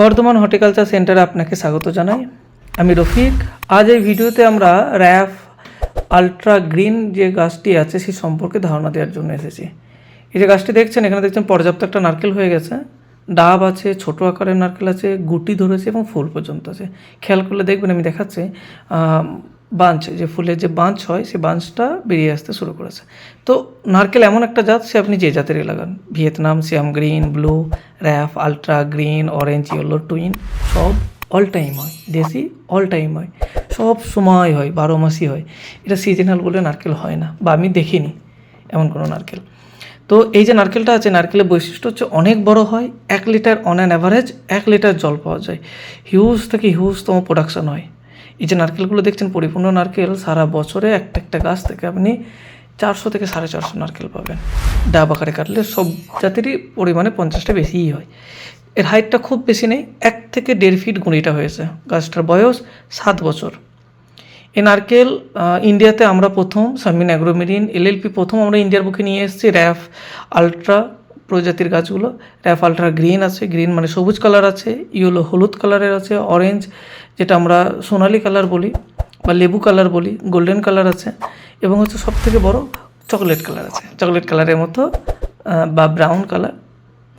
Bardhaman horticulture সেন্টারে আপনাকে স্বাগত জানাই। আমি রফিক। আজ এই ভিডিওতে আমরা র্যাফ আলট্রা গ্রিন যে গাছটি আছে সেই সম্পর্কে ধারণা দেওয়ার জন্য এসেছি। এই যে গাছটি দেখছেন, এখানে দেখছেন পর্যাপ্ত একটা নারকেল হয়ে গেছে। ডাব আছে, ছোট আকারের নারকেল আছে, গুটি ধরেছে এবং ফুল পর্যন্ত আছে। খেয়াল করলে দেখবেন আমি দেখাচ্ছি বাঞ্চ, যে ফুলের যে বাঞ্চ হয় সেই বাঞ্চটা বেরিয়ে আসতে শুরু করেছে। তো নারকেল এমন একটা জাত, সে আপনি যে জাতেরই লাগান। Vietnam, Siam green, blue, Raf, ultra green, orange, yellow, twin, সব অল টাইম হয়। দেশি অল টাইম হয়। সব সময় হয়, বারো মাসই হয়। এটা সিজনাল বলে নারকেল হয় না, বা আমি দেখিনি এমন কোনো নারকেল। তো এই যে নারকেলটা আছে, নারকেলের বৈশিষ্ট্য হচ্ছে অনেক বড় হয়, এক লিটার অন অ্যান অ্যাভারেজ এক লিটার জল পাওয়া যায়। হিউজ থেকে হিউজতম প্রোডাকশন হয়। এই যে নারকেলগুলো দেখছেন, পরিপূর্ণ নারকেল সারা বছরে একটা একটা গাছ থেকে আপনি চারশো থেকে সাড়ে চারশো নারকেল পাবেন। ডাব আকারে কাটলে সব জাতেরই পরিমাণে পঞ্চাশটা বেশিই হয়। এর হাইটটা খুব বেশি নেই, এক থেকে দেড় ফিট গুঁড়িটা হয়েছে। গাছটার বয়স সাত বছর। এই নারকেল ইন্ডিয়াতে আমরা প্রথম সামিন অ্যাগ্রোমেরিন এলএলপি প্রথম আমরা ইন্ডিয়ার বুকে নিয়ে এসেছি, র্যাফ, আলট্রা প্রজাতির গাছগুলো। র্যাফ আলট্রা গ্রিন আছে গ্রিন মানে সবুজ কালার আছে ইয়েলো হলুদ কালারের আছে অরেঞ্জ যেটা আমরা সোনালি কালার বলি বা লেবু কালার বলি গোল্ডেন কালার আছে এবং হচ্ছে সব থেকে বড় চকলেট কালার আছে। চকলেট কালারের মতো বা ব্রাউন কালার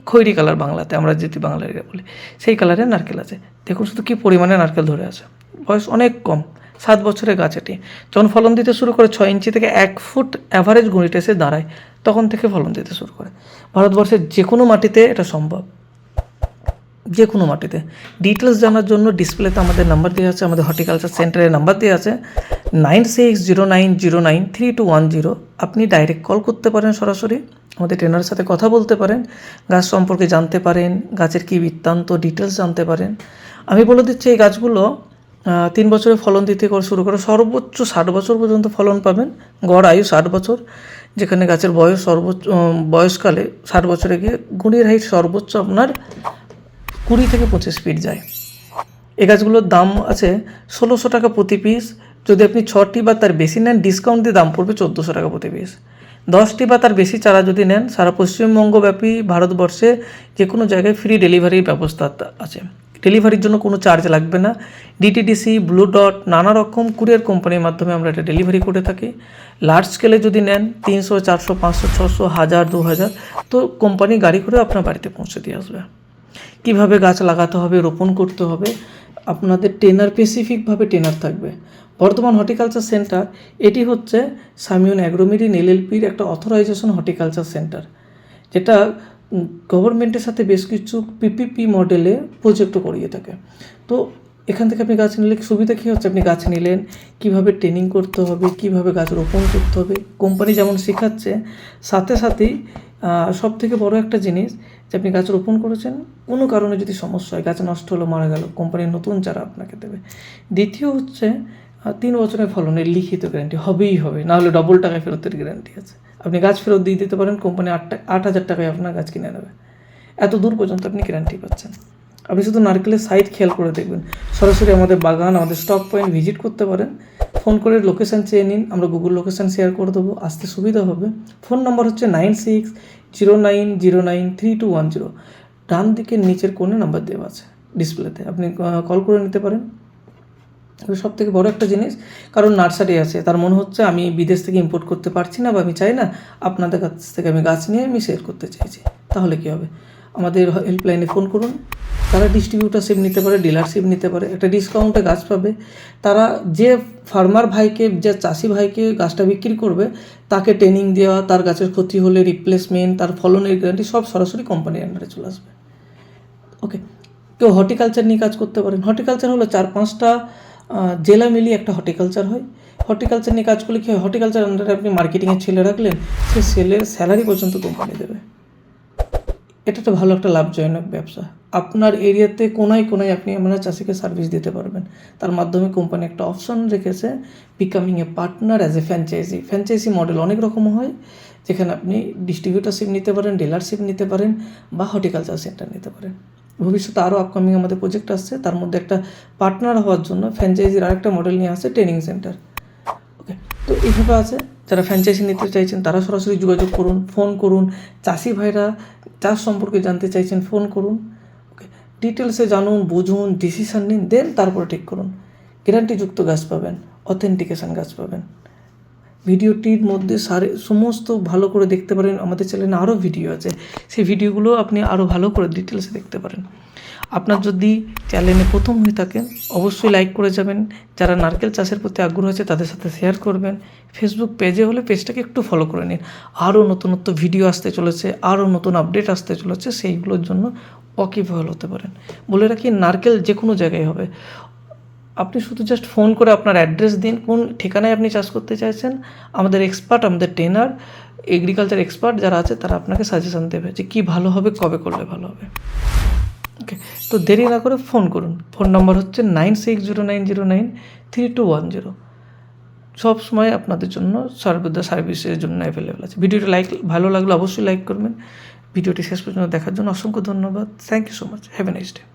খৈরি কালার বাংলাতে, আমরা যেটি বাংলা বলি, সেই কালারের নারকেল আছে। দেখুন শুধু কী পরিমাণে নারকেল ধরে আছে, বয়স অনেক কম। সাত বছরের গাছ এটি যখন ফলন দিতে শুরু করে ছয় ইঞ্চি থেকে এক ফুট অ্যাভারেজ গুঁড়িটা এসে দাঁড়ায়, তখন থেকে ফলন দিতে শুরু করে। ভারতবর্ষের যে কোনো মাটিতে এটা সম্ভব। যে কোনো মাটিতে। ডিটেলস জানার জন্য ডিসপ্লেতে আমাদের নাম্বার দেওয়া আছে, আমাদের হর্টিকালচার সেন্টারের নাম্বার দেওয়া আছে। Nine six zero nine zero nine three two one zero আপনি ডাইরেক্ট কল করতে পারেন সরাসরি, আমাদের ট্রেনারের সাথে কথা বলতে পারেন, গাছ সম্পর্কে জানতে পারেন, গাছের কী বৃত্তান্ত ডিটেলস জানতে পারেন। আমি বলে দিচ্ছি এই গাছগুলো তিন বছরে ফলন দিতে করে শুরু করে। সর্বোচ্চ ষাট বছর পর্যন্ত ফলন পাবেন। গড় আয়ু ষাট বছর, যেখানে গাছের বয়স সর্বোচ্চ বয়সকালে ষাট বছরে গিয়ে গুঁড়ির হাইট সর্বোচ্চ আপনার কুড়ি থেকে পঁচিশ ফিট যায়। এই গাছগুলোর দাম আছে ষোলোশো টাকা প্রতি পিস যদি আপনি ছটি বা তার বেশি নেন ডিসকাউন্ট দিয়ে দাম পড়বে চোদ্দোশো টাকা প্রতি পিস দশটি বা তার বেশি চারা যদি নেন, সারা পশ্চিমবঙ্গব্যাপী ভারতবর্ষে যে কোনো জায়গায় ফ্রি ডেলিভারির ব্যবস্থা আছে। ডেলিভারির জন্য কোনো চার্জ লাগবে না। ডিটিডিসি ব্লু ডট নানা রকম কুরিয়ার কোম্পানির মাধ্যমে আমরা এটা ডেলিভারি করে থাকি। লার্জ স্কেলে যদি নেন, তিনশো, চারশো, পাঁচশো, ছশো, হাজার, দু হাজার, তো কোম্পানি গাড়ি করে আপনার বাড়িতে পৌঁছে দিয়ে আসবে। কীভাবে গাছ লাগাতে হবে, রোপণ করতে হবে, আপনাদের টেনার স্পেসিফিকভাবে টেনার থাকবে। বর্তমান হর্টিকালচার সেন্টার এটি হচ্ছে সামিউন অ্যাগ্রোমেরিন এলএলপির একটা অথরাইজেশন হর্টিকালচার সেন্টার যেটা গভর্নমেন্টের সাথে বেশ কিছু পিপিপি মডেলে প্রজেক্টও করিয়ে থাকে। তো এখান থেকে আপনি গাছ নিলে সুবিধা? কী হচ্ছে? আপনি গাছ নিলেন, কীভাবে ট্রেনিং করতে হবে, কীভাবে গাছ রোপণ করতে হবে? কোম্পানি যেমন শেখাচ্ছে, সাথে সাথেই সব থেকে বড় একটা জিনিস যে আপনি গাছ রোপণ করেছেন, কোনো কারণে যদি সমস্যা হয়, গাছ নষ্ট হলো, মারা গেল কোম্পানির নতুন চারা আপনাকে দেবে। দ্বিতীয় হচ্ছে তিন বছরের ফলনের লিখিত গ্যারান্টি হবেই হবে না হলে ডবল টাকায় ফেরতের গ্যারান্টি আছে। আপনি গাছ ফেরত দিয়ে দিতে পারেন কোম্পানি আট টা- আট হাজার টাকায় আপনার গাছ কিনে নেবে। এত দূর পর্যন্ত আপনি গ্যারান্টি পাচ্ছেন। আপনি শুধু নারকেলের সাইট খেয়াল করে দেখবেন। সরাসরি আমাদের বাগান, আমাদের স্টক পয়েন্ট ভিজিট করতে পারেন। ফোন করে লোকেশান চেয়ে নিন, আমরা গুগল লোকেশান শেয়ার করে দেবো। আসতে সুবিধা হবে। ফোন নম্বর হচ্ছে nine six zero nine zero nine three two one zero ডান দিকের নিচের কোণে নাম্বার দেওয়া আছে ডিসপ্লেতে আপনি কল করে নিতে পারেন। সব থেকে বড় একটা জিনিস, কারণ নার্সারি আছে, তার মনে হচ্ছে আমি বিদেশ থেকে ইম্পোর্ট করতে পারছি না বা আমি চাই না, আপনাদের কাছ থেকে আমি গাছ নিয়ে আমি শেয়ার করতে চাইছি। তাহলে কী হবে? আমাদের হেল্পলাইনে ফোন করুন। তারা ডিস্ট্রিবিউটারশিপ নিতে পারে ডিলারশিপ নিতে পারে, একটা ডিসকাউন্টে গাছ পাবে। তারা যে ফার্মার ভাইকে, যে চাষি ভাইকে গাছটা বিক্রি করবে, তাকে ট্রেনিং দেওয়া, তার গাছের ক্ষতি হলে রিপ্লেসমেন্ট তার ফলনের গ্যারান্টি সব সরাসরি কোম্পানির আন্ডারে চলে আসবে। ওকে কেউ হর্টিকালচার নিয়ে কাজ করতে পারেন। হর্টিকালচার হলো চার পাঁচটা জেলা মিলিয়ে একটা হর্টিকালচার হয়। হর্টিকালচার নিয়ে কাজ করলে কী হয়? হর্টিকালচার আন্ডারে আপনি মার্কেটিংয়ের ছেলে রাখলেন, সে সেলের স্যালারি পর্যন্ত কোম্পানি দেবে। এটা একটা ভালো একটা লাভজনক ব্যবসা। আপনার এরিয়াতে কোনায় কোনায় আপনি আপনার চাষিকে সার্ভিস দিতে পারবেন। তার মাধ্যমে কোম্পানি একটা অপশন রেখেছে becoming a partner as a franchise franchise model অনেক রকম হয়, যেখানে আপনি ডিস্ট্রিবিউটারশিপ নিতে পারেন ডিলারশিপ নিতে পারেন, বা হর্টিকালচার সেন্টার নিতে পারেন। ভবিষ্যতে আরও আপকামিং আমাদের প্রজেক্ট আসছে, তার মধ্যে একটা পার্টনার হওয়ার জন্য ফ্র্যাঞ্চাইজির আরেকটা মডেল নিয়ে আসছে ট্রেনিং সেন্টার ওকে তো এইভাবে আছে, যারা ফ্র্যাঞ্চাইজি নিতে চাইছেন তারা সরাসরি যোগাযোগ করুন ফোন করুন, চাষি ভাইরা চাষ সম্পর্কে জানতে চাইছেন ফোন করুন ওকে ডিটেলসে জানুন, বুঝুন ডিসিশন নিন দেন তারপরে ঠিক করুন। গ্যারান্টিযুক্ত গাছ পাবেন অথেন্টিকেশন গাছ পাবেন। ভিডিওটির মধ্যে সারে সমস্ত ভালো করে দেখতে পারেন। আমাদের চ্যানেলে আরও ভিডিও আছে। সেই ভিডিওগুলো আপনি আরও ভালো করে ডিটেলসে দেখতে পারেন। আপনার যদি চ্যানেলে প্রথম হয়ে থাকেন, অবশ্যই লাইক করে যাবেন। যারা নারকেল চাষের প্রতি আগ্রহ আছে, তাদের সাথে শেয়ার করবেন। ফেসবুক পেজে হলে পেজটাকে একটু ফলো করে নিন। আরও নতুনত্ব ভিডিও আসতে চলেছে আরও নতুন আপডেট আসতে চলেছে, সেইগুলোর জন্য ওয়াকিবহাল হতে পারেন। বলে রাখি, নারকেল যে কোনো জায়গায় হবে। আপনি শুধু জাস্ট ফোন করে আপনার অ্যাড্রেস দিন, কোন ঠিকানায় আপনি চাষ করতে চাইছেন, আমাদের এক্সপার্ট আমাদের ট্রেনার এগ্রিকালচার এক্সপার্ট যারা আছে, তারা আপনাকে সাজেশন দেবে যে কী ভালো হবে, কবে করলে ভালো হবে। ওকে তো দেরি না করে ফোন করুন। ফোন নম্বর হচ্ছে nine six zero nine zero nine three two one zero সব সময় আপনাদের জন্য সর্বদা সার্ভিসের জন্য অ্যাভেলেবেল আছে। ভিডিওটি লাইক ভালো লাগলে অবশ্যই লাইক করবেন। ভিডিওটি শেষ পর্যন্ত দেখার জন্য অসংখ্য ধন্যবাদ। Thank you so much have a nice day